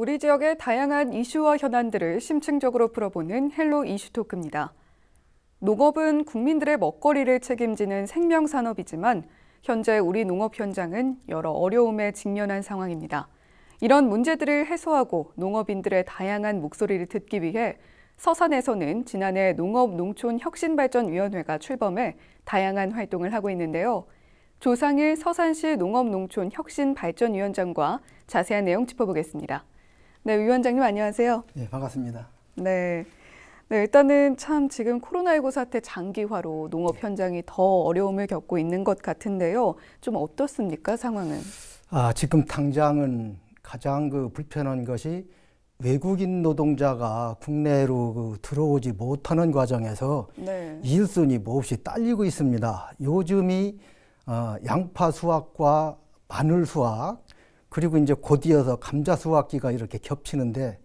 우리 지역의 다양한 이슈와 현안들을 심층적으로 풀어보는 헬로 이슈 토크입니다. 농업은 국민들의 먹거리를 책임지는 생명산업이지만 현재 우리 농업 현장은 여러 어려움에 직면한 상황입니다. 이런 문제들을 해소하고 농업인들의 다양한 목소리를 듣기 위해 서산에서는 지난해 농업농촌혁신발전위원회가 출범해 다양한 활동을 하고 있는데요. 조상일 서산시 농업농촌혁신발전위원장과 자세한 내용 짚어보겠습니다. 네, 위원장님 안녕하세요. 네, 반갑습니다. 네. 네, 일단은 참 지금 코로나19 사태 장기화로 농업 현장이 더 어려움을 겪고 있는 것 같은데요. 좀 어떻습니까, 상황은? 아, 지금 당장은 가장 그 불편한 것이 외국인 노동자가 국내로 그 들어오지 못하는 과정에서 네. 일손이 몹시 딸리고 있습니다. 요즘이 어, 양파 수확과 마늘 수확 그리고 이제 곧이어서 감자 수확기가 이렇게 겹치는데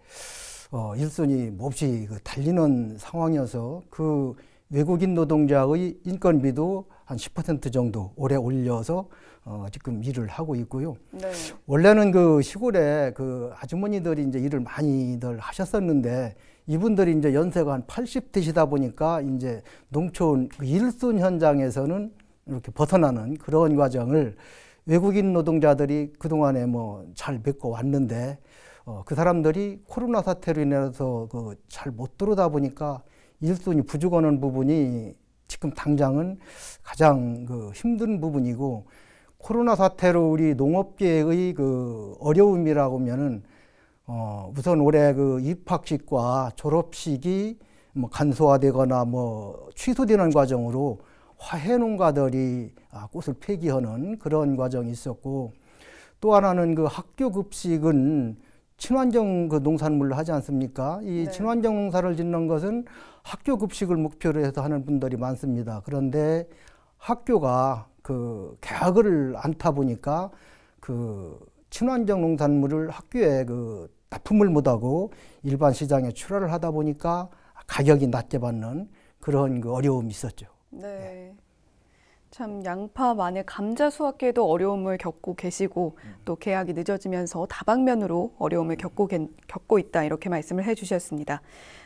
어, 일손이 몹시 그 달리는 상황이어서 그 외국인 노동자의 인건비도 한 10% 정도 올해 올려서 어, 지금 일을 하고 있고요. 네. 원래는 그 시골에 그 아주머니들이 이제 일을 많이들 하셨었는데 이분들이 이제 연세가 한 80 되시다 보니까 이제 농촌 그 일손 현장에서는 이렇게 벗어나는 그런 과정을 외국인 노동자들이 그동안에 뭐잘 메꿔 왔는데 어, 그 사람들이 코로나 사태로 인해서 그 잘 못 들어오다 보니까 일손이 부족하는 부분이 지금 당장은 가장 그 힘든 부분이고 코로나 사태로 우리 농업계의 그 어려움이라고 하면은 어 우선 올해 그 입학식과 졸업식이 뭐 간소화되거나 뭐 취소되는 과정으로 화훼 농가들이 아, 꽃을 폐기하는 그런 과정이 있었고 또 하나는 그 학교 급식은 친환경 그 농산물로 하지 않습니까? 이 네. 친환경 농사를 짓는 것은 학교 급식을 목표로 해서 하는 분들이 많습니다. 그런데 학교가 그 계약을 않다 보니까 그 친환경 농산물을 학교에 그 납품을 못하고 일반 시장에 출하를 하다 보니까 가격이 낮게 받는 그런 그 어려움이 있었죠. 네. 참 양파, 마늘, 감자 수확기에도 어려움을 겪고 계시고 또 계약이 늦어지면서 다방면으로 어려움을 겪고, 겐- 겪고 있다 이렇게 말씀을 해주셨습니다.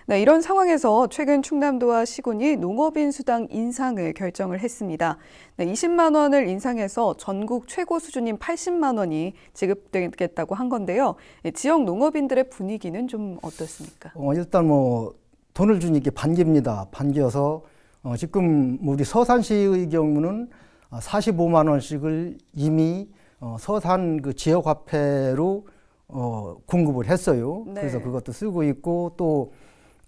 네, 이런 상황에서 최근 충남도와 시군이 농업인 수당 인상을 결정을 했습니다. 네, 20만 원을 인상해서 전국 최고 수준인 80만 원이 지급되겠다고 한 건데요. 예, 지역 농업인들의 분위기는 좀 어떻습니까? 어, 일단 뭐 돈을 주니까 반기입니다. 반기여서 어, 지금 우리 서산시의 경우는 45만 원씩을 이미 어, 서산 그 지역 화폐로 어, 공급을 했어요. 네. 그래서 그것도 쓰고 있고 또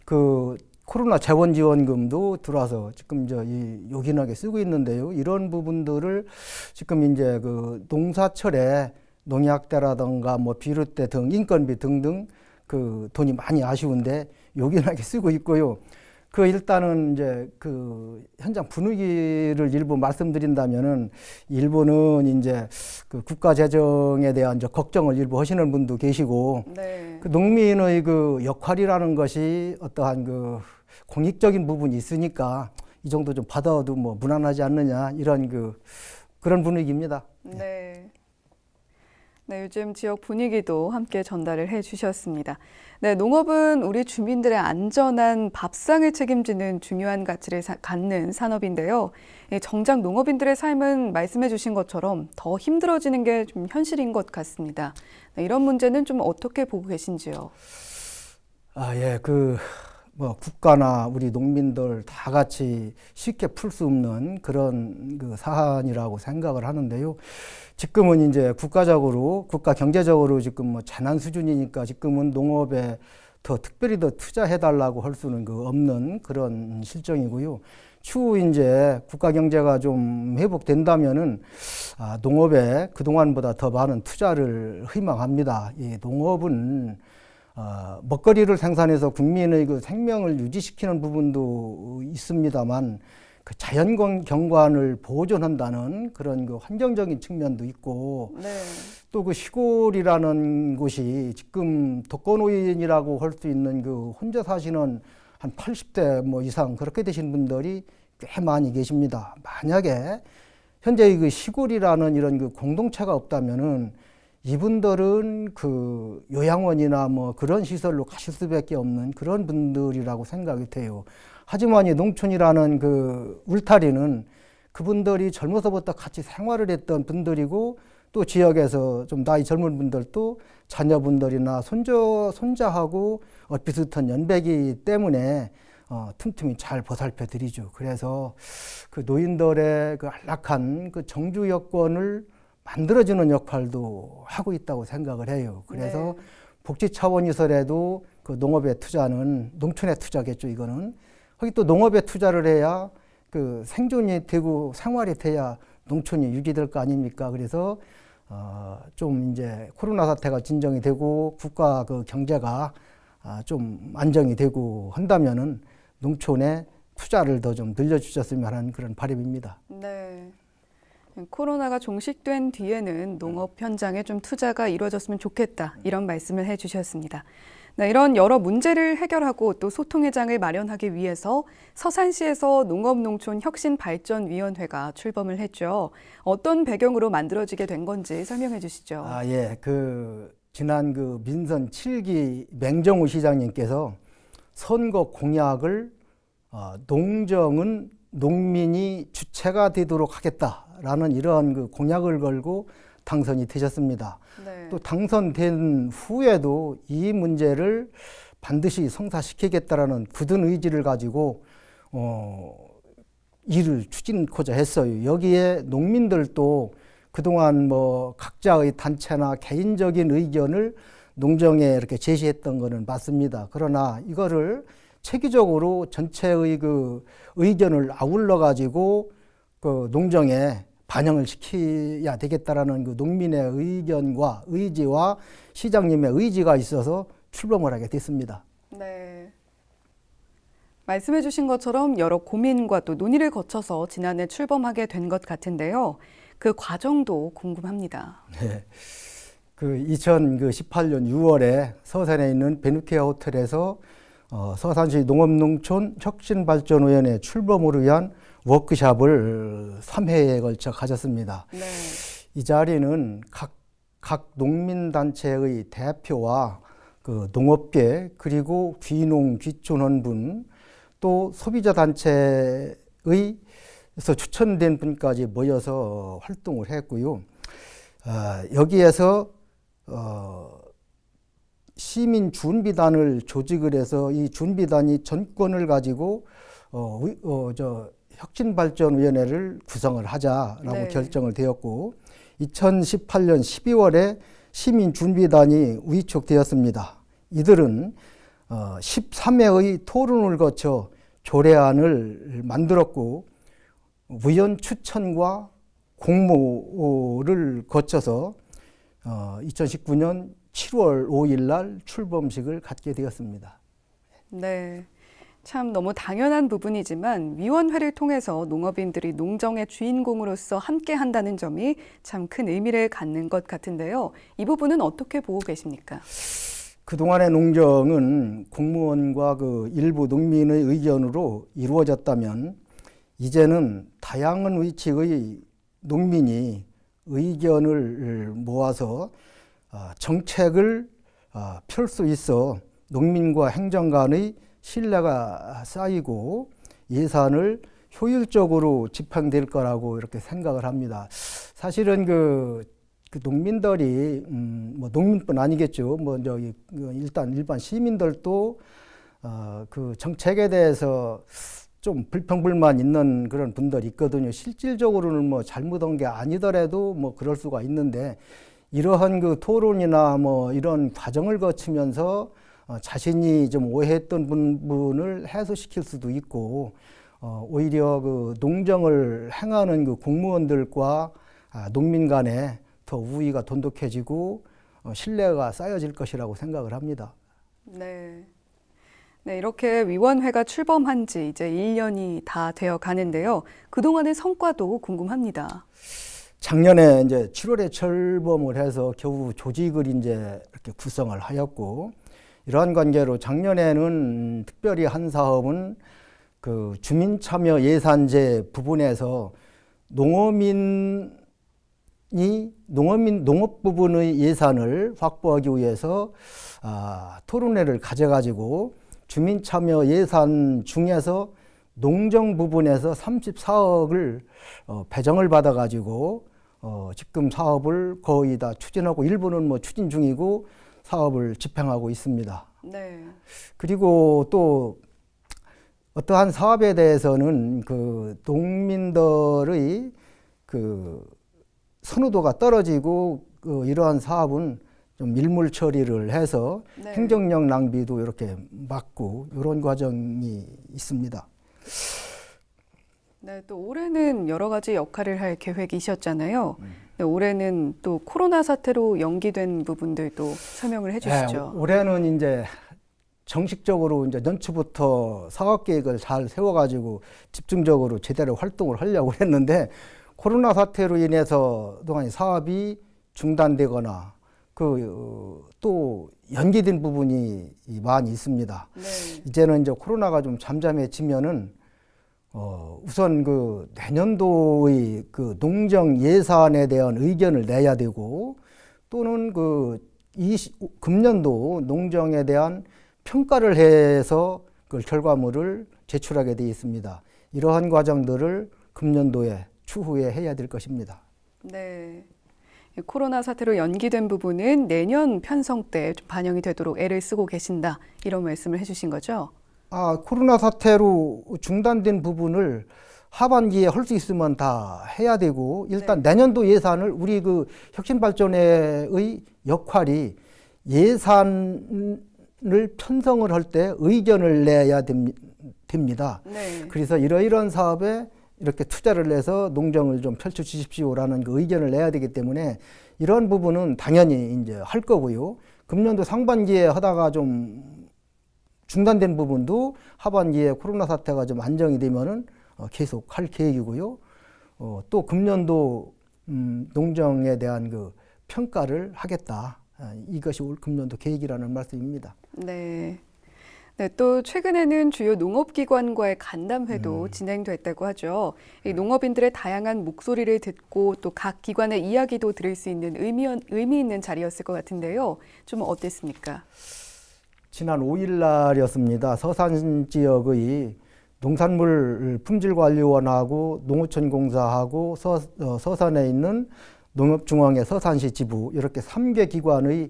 그 코로나 재원 지원금도 들어와서 지금 저이 요긴하게 쓰고 있는데요. 이런 부분들을 지금 이제 그 농사철에 농약대라든가 뭐 비료대 등 인건비 등등 그 돈이 많이 아쉬운데 요긴하게 쓰고 있고요. 그 일단은 이제 그 현장 분위기를 일부 말씀드린다면은 일부는 이제 그 국가 재정에 대한 이제 걱정을 일부 하시는 분도 계시고 네. 그 농민의 그 역할이라는 것이 어떠한 그 공익적인 부분이 있으니까 이 정도 좀 받아도 뭐 무난하지 않느냐 이런 그 그런 분위기입니다. 네. 네, 요즘 지역 분위기도 함께 전달을 해 주셨습니다. 네, 농업은 우리 주민들의 안전한 밥상을 책임지는 중요한 가치를 사- 갖는 산업인데요. 예, 정작 농업인들의 삶은 말씀해 주신 것처럼 더 힘들어지는 게 좀 현실인 것 같습니다. 네, 이런 문제는 좀 어떻게 보고 계신지요? 아, 예, 그, 뭐, 국가나 우리 농민들 다 같이 쉽게 풀 수 없는 그런 그 사안이라고 생각을 하는데요. 지금은 이제 국가적으로, 국가 경제적으로 지금 뭐 재난 수준이니까 지금은 농업에 더 특별히 더 투자해달라고 할 수는 그 없는 그런 실정이고요. 추후 이제 국가 경제가 좀 회복된다면은 아, 농업에 그동안보다 더 많은 투자를 희망합니다. 이 농업은 어, 먹거리를 생산해서 국민의 그 생명을 유지시키는 부분도 있습니다만 그 자연 경- 경관을 보존한다는 그런 그 환경적인 측면도 있고 네. 또그 시골이라는 곳이 지금 독거노인이라고 할 수 있는 그 혼자 사시는 한 80대 뭐 이상 그렇게 되신 분들이 꽤 많이 계십니다. 만약에 현재 그 시골이라는 이런 그 공동체가 없다면은 이분들은 그 요양원이나 뭐 그런 시설로 가실 수밖에 없는 그런 분들이라고 생각이 돼요. 하지만 이 농촌이라는 그 울타리는 그분들이 젊어서부터 같이 생활을 했던 분들이고 또 지역에서 좀 나이 젊은 분들도 자녀분들이나 손자 손자하고 어, 비슷한 연배기 때문에 어, 틈틈이 잘 보살펴 드리죠. 그래서 그 노인들의 그 안락한 그 정주 여건을 만들어주는 역할도 하고 있다고 생각을 해요. 그래서 네. 복지 차원이서라도 그 농업에 투자는 농촌에 투자겠죠. 이거는 거기 또 농업에 투자를 해야 그 생존이 되고 생활이 돼야 농촌이 유지될 거 아닙니까? 그래서 어, 좀 이제 코로나 사태가 진정이 되고 국가 그 경제가 아, 좀 안정이 되고 한다면은 농촌에 투자를 더 좀 늘려주셨으면 하는 그런 바람입니다. 네. 코로나가 종식된 뒤에는 농업 현장에 좀 투자가 이루어졌으면 좋겠다 이런 말씀을 해주셨습니다. 네, 이런 여러 문제를 해결하고 또 소통의 장을 마련하기 위해서 서산시에서 농업농촌혁신발전위원회가 출범을 했죠. 어떤 배경으로 만들어지게 된 건지 설명해 주시죠. 아, 예. 그 지난 그 민선 7기 맹정우 시장님께서 선거 공약을 어, 농정은 농민이 주체가 되도록 하겠다 라는 이러한 그 공약을 걸고 당선이 되셨습니다. 네. 또 당선된 후에도 이 문제를 반드시 성사시키겠다라는 굳은 의지를 가지고 어, 일을 추진코자 했어요. 여기에 농민들도 그동안 뭐 각자의 단체나 개인적인 의견을 농정에 이렇게 제시했던 거는 맞습니다. 그러나 이거를 체계적으로 전체의 그 의견을 아울러 가지고 그 농정에 반영을 시켜야 되겠다라는 그 농민의 의견과 의지와 시장님의 의지가 있어서 출범을 하게 됐습니다. 네. 말씀해 주신 것처럼 여러 고민과 또 논의를 거쳐서 지난해 출범하게 된 것 같은데요. 그 과정도 궁금합니다. 네. 그 2018년 6월에 서산에 있는 베누케아 호텔에서 어, 서산시 농업농촌 혁신발전위원회 출범을 위한 워크샵을 3회에 걸쳐 가졌습니다. 네. 이 자리는 각, 각 농민단체의 대표와 그 농업계 그리고 귀농 귀촌원분 또 소비자 단체의 에서 추천된 분까지 모여서 활동을 했고요. 아, 여기에서 어, 시민 준비단을 조직을 해서 이 준비단이 전권을 가지고 어, 의- 어, 저 혁신발전위원회를 구성을 하자라고 네. 결정을 되었고 2018년 12월에 시민 준비단이 위촉되었습니다. 이들은 어, 13회의 토론을 거쳐 조례안을 만들었고 위원 추천과 공모를 거쳐서 어, 2019년 7월 5일 날 출범식을 갖게 되었습니다. 네. 참 너무 당연한 부분이지만 위원회를 통해서 농업인들이 농정의 주인공으로서 함께 한다는 점이 참 큰 의미를 갖는 것 같은데요. 이 부분은 어떻게 보고 계십니까? 그동안의 농정은 공무원과 그 일부 농민의 의견으로 이루어졌다면 이제는 다양한 위치의 농민이 의견을 모아서 아, 정책을 아, 펼수 있어 농민과 행정 간의 신뢰가 쌓이고 예산을 효율적으로 집행될 거라고 이렇게 생각을 합니다. 사실은 그, 그 농민들이 음, 뭐 농민뿐 아니겠죠. 뭐 저기 그 일단 일반 시민들도 어, 그 정책에 대해서 좀 불평불만 있는 그런 분들이 있거든요. 실질적으로는 뭐 잘못한 게 아니더라도 뭐 그럴 수가 있는데 이러한 그 토론이나 뭐 이런 과정을 거치면서 어, 자신이 좀 오해했던 부분을 해소시킬 수도 있고 어, 오히려 그 농정을 행하는 그 공무원들과 아, 농민 간에 더 우위가 돈독해지고 어, 신뢰가 쌓여질 것이라고 생각을 합니다. 네. 네, 이렇게 위원회가 출범한 지 이제 1년이 다 되어 가는데요. 그동안의 성과도 궁금합니다. 작년에 이제 7월에 철범을 해서 겨우 조직을 이제 이렇게 구성을 하였고 이러한 관계로 작년에는 특별히 한 사업은 그 주민 참여 예산제 부분에서 농어민 농업민 농업 부분의 예산을 확보하기 위해서 아, 토론회를 가져가지고 주민 참여 예산 중에서 농정 부분에서 34억을 어, 배정을 받아가지고 어, 지금 사업을 거의 다 추진하고 일부는 뭐 추진 중이고 사업을 집행하고 있습니다. 네. 그리고 또 어떠한 사업에 대해서는 그 농민들의 그 선호도가 떨어지고 그 이러한 사업은 좀 밀물 처리를 해서 네. 행정력 낭비도 이렇게 막고 이런 과정이 있습니다. 네, 또 올해는 여러 가지 역할을 할 계획이셨잖아요. 음. 네, 올해는 또 코로나 사태로 연기된 부분들도 설명을 해주시죠. 네, 올해는 이제 정식적으로 이제 연초부터 사업 계획을 잘 세워가지고 집중적으로 제대로 활동을 하려고 했는데 코로나 사태로 인해서 동안 사업이 중단되거나 그 또 연기된 부분이 많이 있습니다. 네. 이제는 이제 코로나가 좀 잠잠해지면은 어 우선 그 내년도의 그 농정 예산에 대한 의견을 내야 되고 또는 그 이시, 금년도 농정에 대한 평가를 해서 그 결과물을 제출하게 되어 있습니다. 이러한 과정들을 금년도에 추후에 해야 될 것입니다. 네. 이 코로나 사태로 연기된 부분은 내년 편성 때좀 반영이 되도록 애를 쓰고 계신다. 이런 말씀을 해주신 거죠. 아, 코로나 사태로 중단된 부분을 하반기에 할 수 있으면 다 해야 되고 일단 내년도 예산을 우리 그 혁신발전회의 역할이 예산을 편성을 할 때 의견을 내야 됩니- 됩니다. 네. 그래서 이러이러한 사업에 이렇게 투자를 내서 농정을 좀 펼쳐 주십시오라는 그 의견을 내야 되기 때문에 이런 부분은 당연히 이제 할 거고요. 금년도 상반기에 하다가 좀 중단된 부분도 하반기에 코로나 사태가 좀 안정이 되면은 어, 계속 할 계획이고요. 어, 또 금년도 음, 농정에 대한 그 평가를 하겠다. 아, 이것이 올 금년도 계획이라는 말씀입니다. 네. 네, 또 최근에는 주요 농업기관과의 간담회도 음. 진행됐다고 하죠. 이 농업인들의 다양한 목소리를 듣고 또 각 기관의 이야기도 들을 수 있는 의미, 의미 있는 자리였을 것 같은데요. 좀 어땠습니까? 지난 5일 날이었습니다. 서산 지역의 농산물 품질관리원하고 농어촌공사하고 서, 어, 서산에 있는 농업중앙회 서산시 지부 이렇게 3개 기관의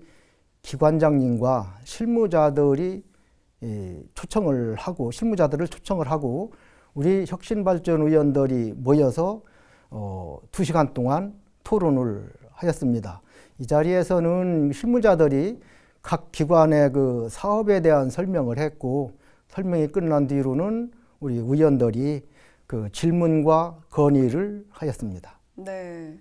기관장님과 실무자들이 이, 초청을 하고 실무자들을 초청을 하고 우리 혁신발전 의원들이 모여서 어, 두 시간 동안 토론을 하였습니다. 이 자리에서는 실무자들이 각 기관의 그 사업에 대한 설명을 했고 설명이 끝난 뒤로는 우리 의원들이 그 질문과 건의를 하였습니다. 네.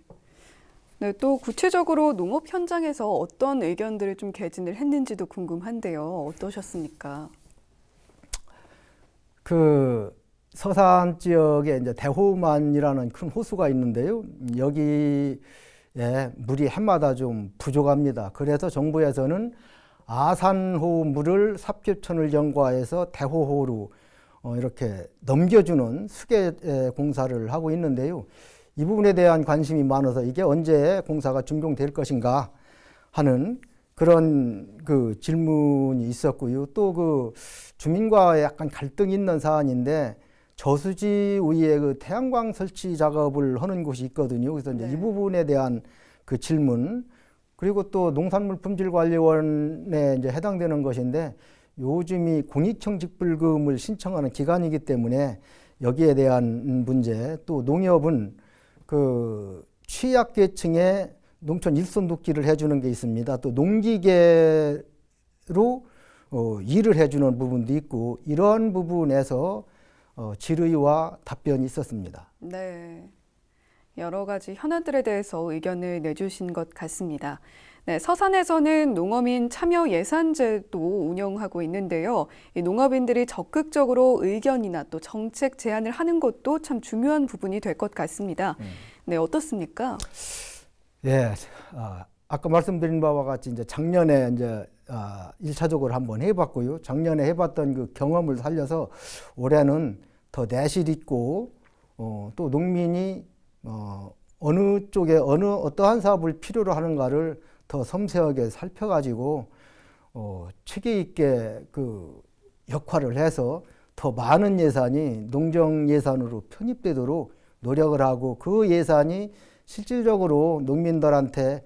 네, 또 구체적으로 농업 현장에서 어떤 의견들을 좀 개진을 했는지도 궁금한데요. 어떠셨습니까? 그 서산 지역에 이제 대호만이라는 큰 호수가 있는데요. 여기에 물이 해마다 좀 부족합니다. 그래서 정부에서는 아산호 물을 삽교천을 연과해서 대호호로 어, 이렇게 넘겨주는 수계 에, 공사를 하고 있는데요. 이 부분에 대한 관심이 많아서 이게 언제 공사가 준공될 것인가 하는 그런 그 질문이 있었고요. 또 그 주민과 약간 갈등이 있는 사안인데 저수지 위에 그 태양광 설치 작업을 하는 곳이 있거든요. 그래서 이제 네. 이 부분에 대한 그 질문 그리고 또 농산물 품질 관리원에 이제 해당되는 것인데 요즘이 공익청 직불금을 신청하는 기간이기 때문에 여기에 대한 문제 또 농협은 그 취약계층에 농촌 일손 돕기를 해주는 게 있습니다. 또 농기계로 어, 일을 해주는 부분도 있고 이러한 부분에서 어, 질의와 답변이 있었습니다. 네. 여러 가지 현안들에 대해서 의견을 내주신 것 같습니다. 네, 서산에서는 농어민 참여 예산제도 운영하고 있는데요. 이 농업인들이 적극적으로 의견이나 또 정책 제안을 하는 것도 참 중요한 부분이 될 것 같습니다. 네, 어떻습니까? 예, 아, 아까 말씀드린 바와 같이 이제 작년에 이제 아, 일차적으로 한번 해봤고요. 작년에 해봤던 그 경험을 살려서 올해는 더 내실 있고 어, 또 농민이 어, 어느 쪽에 어느 어떠한 사업을 필요로 하는가를 더 섬세하게 살펴가지고 어, 체계 있게 그 역할을 해서 더 많은 예산이 농정 예산으로 편입되도록 노력을 하고 그 예산이 실질적으로 농민들한테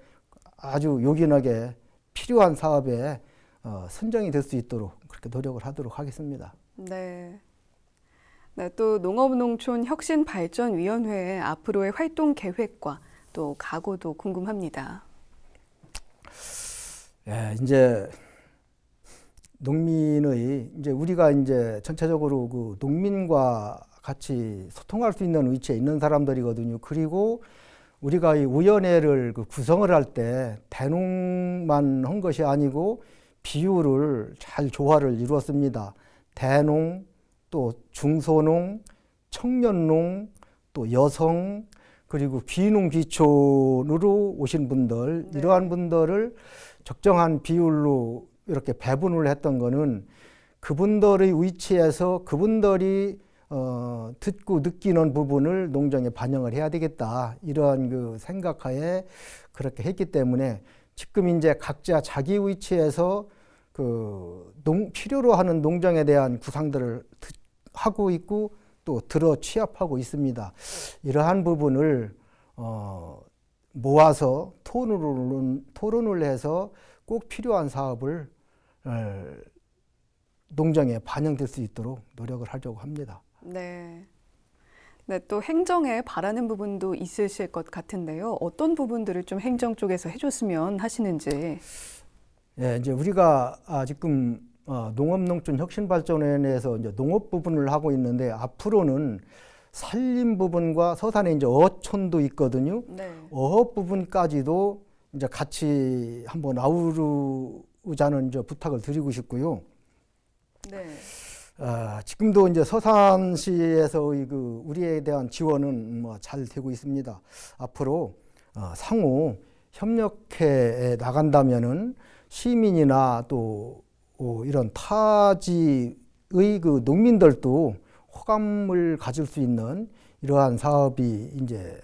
아주 요긴하게 필요한 사업에 어, 선정이 될 수 있도록 그렇게 노력을 하도록 하겠습니다. 네. 네, 또 농업농촌 혁신발전위원회의 앞으로의 활동 계획과 또 각오도 궁금합니다. 예, 이제 농민의 이제 우리가 이제 전체적으로 그 농민과 같이 소통할 수 있는 위치에 있는 사람들이거든요. 그리고 우리가 이 위원회를 그 구성을 할 때 대농만 한 것이 아니고 비율을 잘 조화를 이루었습니다. 대농, 또 중소농, 청년농, 또 여성, 그리고 귀농 귀촌으로 오신 분들 네. 이러한 분들을 적정한 비율로 이렇게 배분을 했던 거는 그분들의 위치에서 그분들이 어, 듣고 느끼는 부분을 농정에 반영을 해야 되겠다 이러한 그 생각하에 그렇게 했기 때문에 지금 이제 각자 자기 위치에서 그 농, 필요로 하는 농정에 대한 구상들을 듣- 하고 있고 또 들어 취합하고 있습니다. 이러한 부분을 어, 모아서 토론을, 토론을 해서 꼭 필요한 사업을 어, 농정에 반영될 수 있도록 노력을 하려고 합니다. 네. 네, 또 행정에 바라는 부분도 있으실 것 같은데요. 어떤 부분들을 좀 행정 쪽에서 해줬으면 하시는지. 예, 이제 우리가 아, 지금 어, 농업농촌 혁신발전원에서 이제 농업 부분을 하고 있는데 앞으로는 산림 부분과 서산에 이제 어촌도 있거든요. 네. 어업 부분까지도 이제 같이 한번 아우르자는 이제 부탁을 드리고 싶고요. 네. 아, 지금도 이제 서산시에서의 그 우리에 대한 지원은 뭐 잘 되고 있습니다. 앞으로 어, 상호 협력회에 나간다면은 시민이나 또 어, 이런 타지의 그 농민들도 호감을 가질 수 있는 이러한 사업이 이제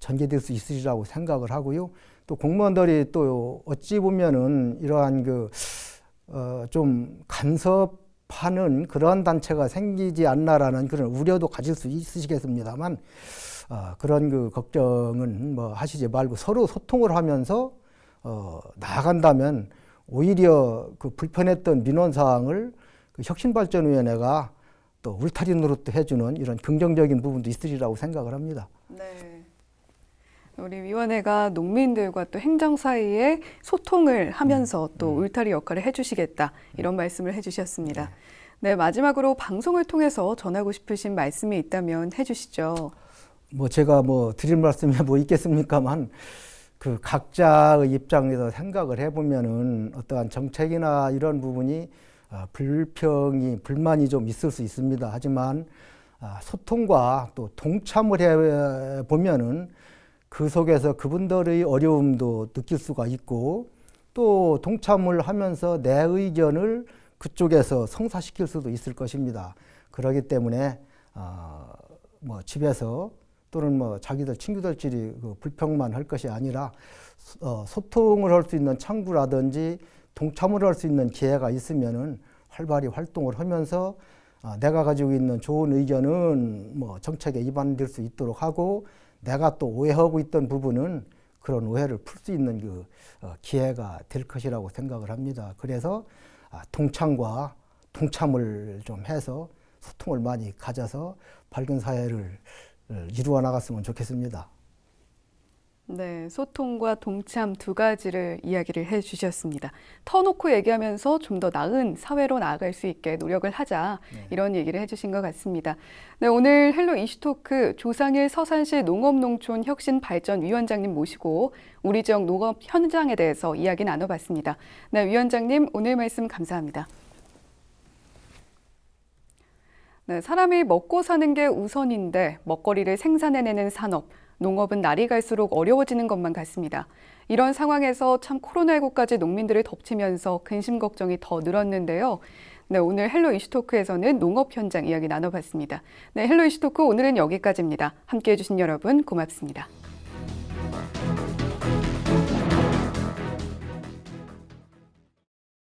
전개될 수 있으리라고 생각을 하고요. 또 공무원들이 또 어찌 보면은 이러한 그 어, 좀 간섭하는 그런 단체가 생기지 않나라는 그런 우려도 가질 수 있으시겠습니다만 어, 그런 그 걱정은 뭐 하시지 말고 서로 소통을 하면서 어, 나아간다면 오히려 그 불편했던 민원 사항을 그 혁신발전위원회가 또 울타리 노릇도 해주는 이런 긍정적인 부분도 있으리라고 생각을 합니다. 네. 우리 위원회가 농민들과 또 행정 사이에 소통을 하면서 또 울타리 역할을 해주시겠다 이런 말씀을 해주셨습니다. 네, 마지막으로 방송을 통해서 전하고 싶으신 말씀이 있다면 해주시죠. 뭐 제가 뭐 드릴 말씀이 뭐 있겠습니까만 그 각자의 입장에서 생각을 해보면은 어떠한 정책이나 이런 부분이 아, 불평이 불만이 좀 있을 수 있습니다. 하지만 아, 소통과 또 동참을 해 보면은 그 속에서 그분들의 어려움도 느낄 수가 있고 또 동참을 하면서 내 의견을 그쪽에서 성사시킬 수도 있을 것입니다. 그렇기 때문에 어, 뭐 집에서 또는 뭐 자기들 친구들끼리 그 불평만 할 것이 아니라 어, 소통을 할 수 있는 창구라든지 동참을 할 수 있는 기회가 있으면은 활발히 활동을 하면서 어, 내가 가지고 있는 좋은 의견은 뭐 정책에 입안될 수 있도록 하고 내가 또 오해하고 있던 부분은 그런 오해를 풀 수 있는 그 어, 기회가 될 것이라고 생각을 합니다. 그래서 아, 동참과 동참을 좀 해서 소통을 많이 가져서 밝은 사회를 어, 이루어 나갔으면 좋겠습니다. 네, 소통과 동참 두 가지를 이야기를 해 주셨습니다. 터놓고 얘기하면서 좀 더 나은 사회로 나아갈 수 있게 노력을 하자 이런 얘기를 해 주신 것 같습니다. 네, 오늘 헬로 이슈토크 조상일 서산시 농업농촌 혁신발전위원장님 모시고 우리 지역 농업 현장에 대해서 이야기 나눠봤습니다. 네, 위원장님 오늘 말씀 감사합니다. 네, 사람이 먹고 사는 게 우선인데 먹거리를 생산해내는 산업, 농업은 날이 갈수록 어려워지는 것만 같습니다. 이런 상황에서 참 코로나19까지 농민들을 덮치면서 근심 걱정이 더 늘었는데요. 네, 오늘 헬로 이슈토크에서는 농업 현장 이야기 나눠봤습니다. 네, 헬로 이슈토크 오늘은 여기까지입니다. 함께 해 주신 여러분 고맙습니다.